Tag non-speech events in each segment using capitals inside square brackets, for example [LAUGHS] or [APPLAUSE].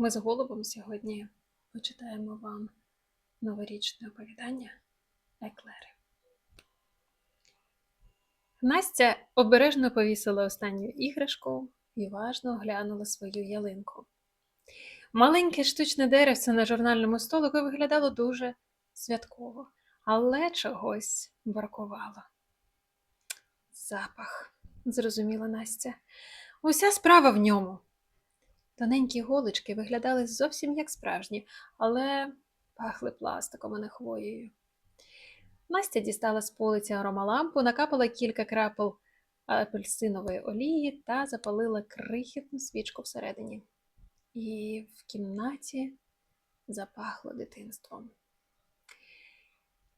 Ми з голубом сьогодні почитаємо вам новорічне оповідання Еклери. Настя обережно повісила останню іграшку і уважно оглянула свою ялинку. Маленьке штучне деревце на журнальному столику виглядало дуже святково, але чогось бракувало. Запах, зрозуміла Настя. Уся справа в ньому. Тоненькі голочки виглядали зовсім як справжні, але пахли пластиком, а не хвоєю. Настя дістала з полиці аромалампу, накапала кілька крапел апельсинової олії та запалила крихітну свічку всередині. І в кімнаті запахло дитинством.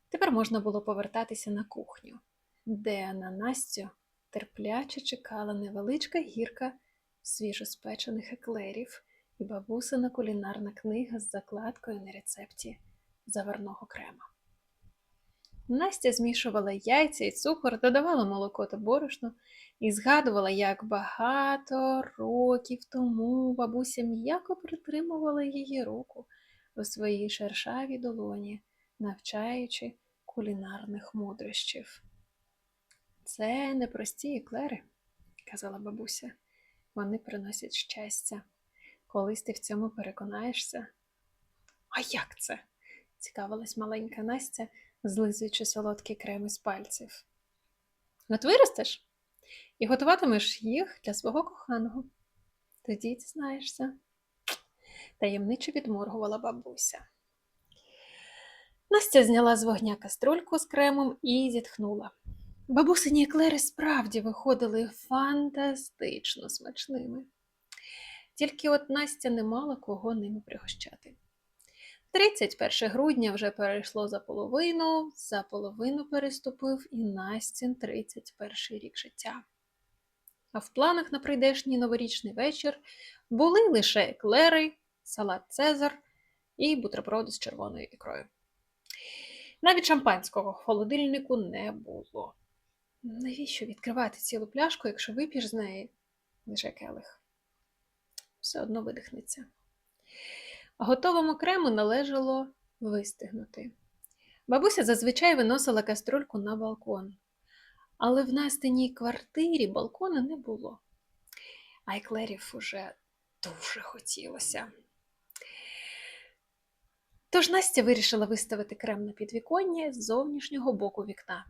Тепер можна було повертатися на кухню, де на Настю терпляче чекала невеличка гірка свіжоспечених еклерів і бабусина кулінарна книга з закладкою на рецепті заварного крема. Настя змішувала яйця і цукор, додавала молоко та борошно і згадувала, як багато років тому бабуся м'яко притримувала її руку у своїй шершавій долоні, навчаючи кулінарних мудрощів. Це не прості еклери, казала бабуся. Вони приносять щастя. Колись ти в цьому переконаєшся. А як це? цікавилась маленька Настя, злизуючи солодкий крем із пальців. От виростеш і готуватимеш їх для свого коханого. Тоді дізнаєшся. Таємниче відморгувала бабуся. Настя зняла з вогня каструльку з кремом і зітхнула. Бабусині еклери справді виходили фантастично смачними. Тільки от Настя не мала кого ними пригощати. 31 грудня вже перейшло за половину, за половину переступив і Настін 31 рік життя. А в планах на прийдешній новорічний вечір були лише еклери, салат Цезар і бутерброди з червоною ікрою. Навіть шампанського в холодильнику не було. Навіщо відкривати цілу пляшку, якщо вип'єш з неї лише келих? Все одно видихнеться. Готовому крему належало вистигнути. Бабуся зазвичай виносила каструльку на балкон, але в Настиній квартирі балкона не було. А еклерів уже дуже хотілося. Тож Настя вирішила виставити крем на підвіконня з зовнішнього боку вікна.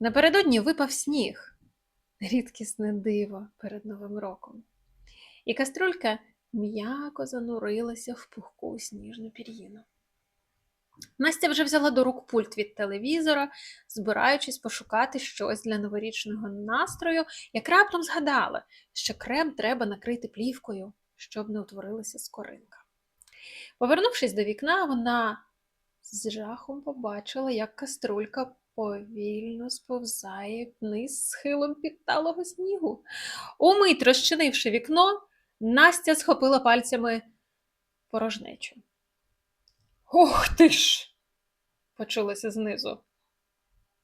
Напередодні випав сніг, рідкісне диво перед Новим роком, і каструлька м'яко занурилася в пухку сніжну пір'їну. Настя вже взяла до рук пульт від телевізора, збираючись пошукати щось для новорічного настрою, як раптом згадала, що крем треба накрити плівкою, щоб не утворилася скоринка. Повернувшись до вікна, вона з жахом побачила, як каструлька повільно сповзає вниз схилом підталого снігу. Умить розчинивши вікно, Настя схопила пальцями порожнечу. Ох ти ж! почулося знизу.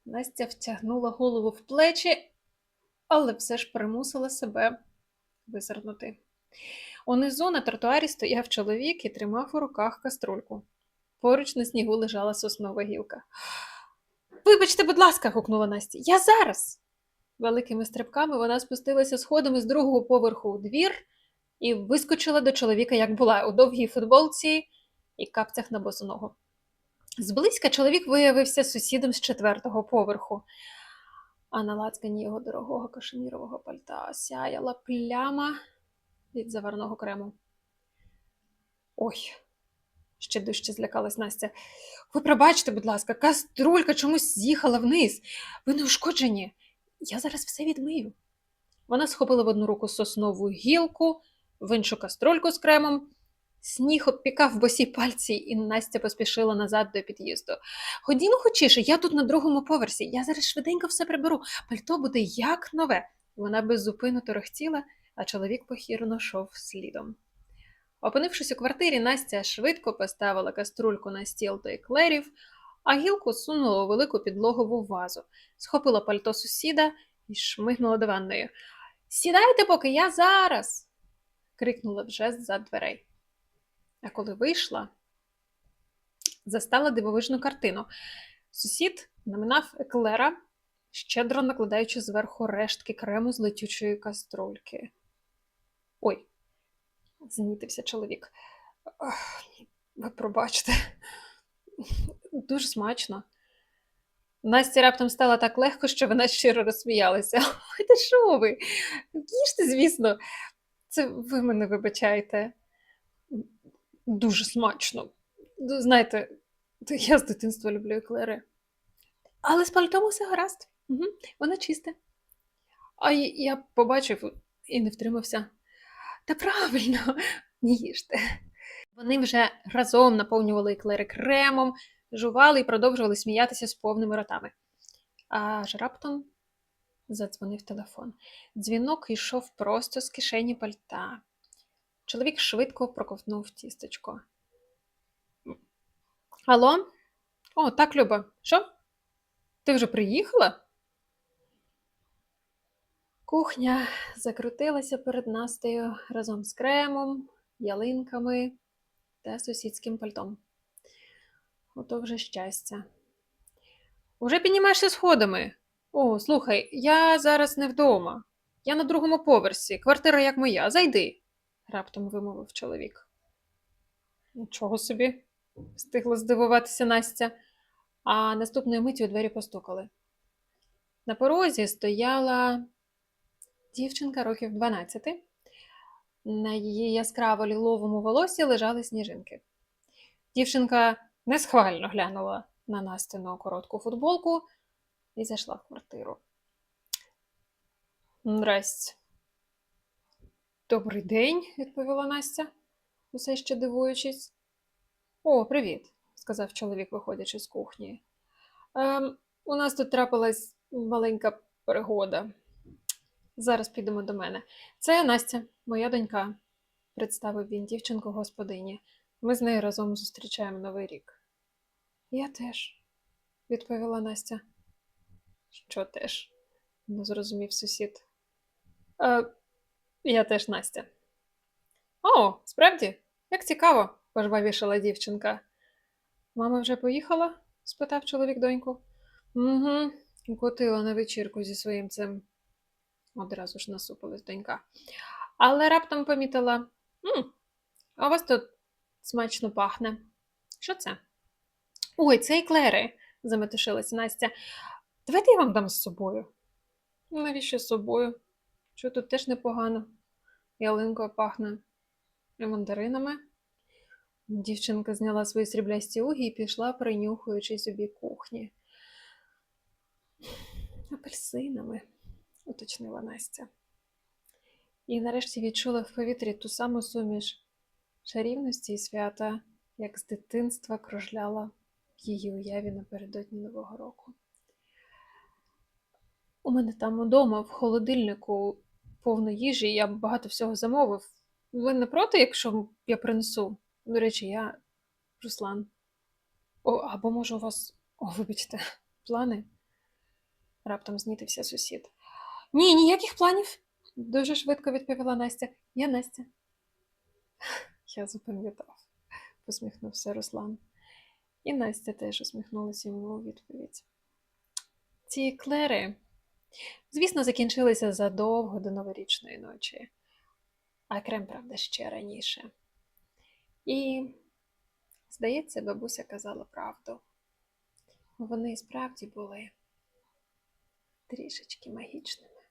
Настя втягнула голову в плечі, але все ж примусила себе визирнути. Унизу на тротуарі стояв чоловік і тримав у руках каструльку. Поруч на снігу лежала соснова гілка. Вибачте, будь ласка, гукнула Настя. Я зараз. Великими стрибками вона спустилася сходами з другого поверху у двір і вискочила до чоловіка, як була, у довгій футболці і капцях на босоногу. Зблизька чоловік виявився сусідом з четвертого поверху, а на лацкані його дорогого кашемірового пальта сяяла пляма від заварного крему. Ой, ще дужче злякалась Настя. Ви пробачте, будь ласка, каструлька чомусь з'їхала вниз. Ви не ушкоджені. Я зараз все відмию. Вона схопила в одну руку соснову гілку, в іншу каструльку з кремом. Сніг обпікав босі пальці, і Настя поспішила назад до під'їзду. Ходімо хочіше, я тут на другому поверсі. Я зараз швиденько все приберу. Пальто буде як нове. Вона беззупинно торохтіла, а чоловік похірно йшов слідом. Опинившись у квартирі, Настя швидко поставила каструльку на стіл до еклерів, а гілку сунула у велику підлогову вазу, схопила пальто сусіда і шмигнула до ванної. Сідайте, поки я зараз. крикнула вже з-за дверей. А коли вийшла, застала дивовижну картину. Сусід наминав еклера, щедро накладаючи зверху рештки крему з летючої каструльки. Ой, знітився чоловік. Ви пробачте. Дуже смачно. Насті раптом стало так легко, що вона щиро розсміялася. Ой, [LAUGHS] та що ви? Їжте, звісно, це ви мене вибачаєте. Дуже смачно. Ну, Знаєте, я з дитинства люблю еклери. Але з пальтом усе гаразд. Угу, воно чисте. А я побачив і не втримався. Та правильно, [LAUGHS] не їжте. Вони вже разом наповнювали еклери кремом, жували і продовжували сміятися з повними ротами. Аж раптом задзвонив телефон. Дзвінок йшов просто з кишені пальта. Чоловік швидко проковтнув тістечко. Алло? О, так, Люба. Що? Ти вже приїхала? Кухня закрутилася перед Настею разом з кремом, ялинками та сусідським пальтом. Ото вже щастя. Уже піднімаєшся сходами. О, слухай, я зараз не вдома. Я на другому поверсі, квартира як моя. Зайди, раптом вимовив чоловік. Нічого собі, встигла здивуватися Настя, а наступної миті у двері постукали. На порозі стояла дівчинка років 12. На її яскраво ліловому волосі лежали сніжинки. Дівчинка несхвально глянула на Настину коротку футболку і зайшла в квартиру. Здрасте. Добрий день, відповіла Настя, усе ще дивуючись. О, привіт, сказав чоловік, виходячи з кухні. Ем, у нас тут трапилась маленька пригода. Зараз підемо до мене. Це Настя, моя донька, представив він дівчинку господині. Ми з нею разом зустрічаємо Новий рік. Я теж, відповіла Настя. Що теж? не зрозумів сусід. Е, я теж Настя. О, справді? Як цікаво, пожвавішала дівчинка. Мама вже поїхала? спитав чоловік доньку. Угу, укотила на вечірку зі своїм цим. Одразу ж насупилась донька. Але раптом помітила: «М, а у вас тут смачно пахне. Що це? Ой, це еклери, заметушилась Настя. Давайте я вам дам з собою. Навіщо з собою? Що тут теж непогано. Ялинкою пахне мандаринами. Дівчинка зняла свої сріблясті уги і пішла, принюхуючись у бік кухні. Апельсинами, уточнила Настя. І нарешті відчула в повітрі ту саму суміш чарівності і свята, як з дитинства кружляла в її уяві напередодні Нового року. У мене там удома в холодильнику повно їжі, я багато всього замовив. Ви не проти, якщо я принесу? До речі, я Руслан. О, або може у вас. О, вибачте, плани? Раптом знітився сусід. Ні, ніяких планів, дуже швидко відповіла Настя. Я Настя. [LAUGHS] Я запам'ятав, посміхнувся Руслан. І Настя теж усміхнулася йому у відповідь. Ці клери, звісно, закінчилися задовго до новорічної ночі, а крем, правда, ще раніше. І, здається, бабуся казала правду. Вони справді були трішечки магічними.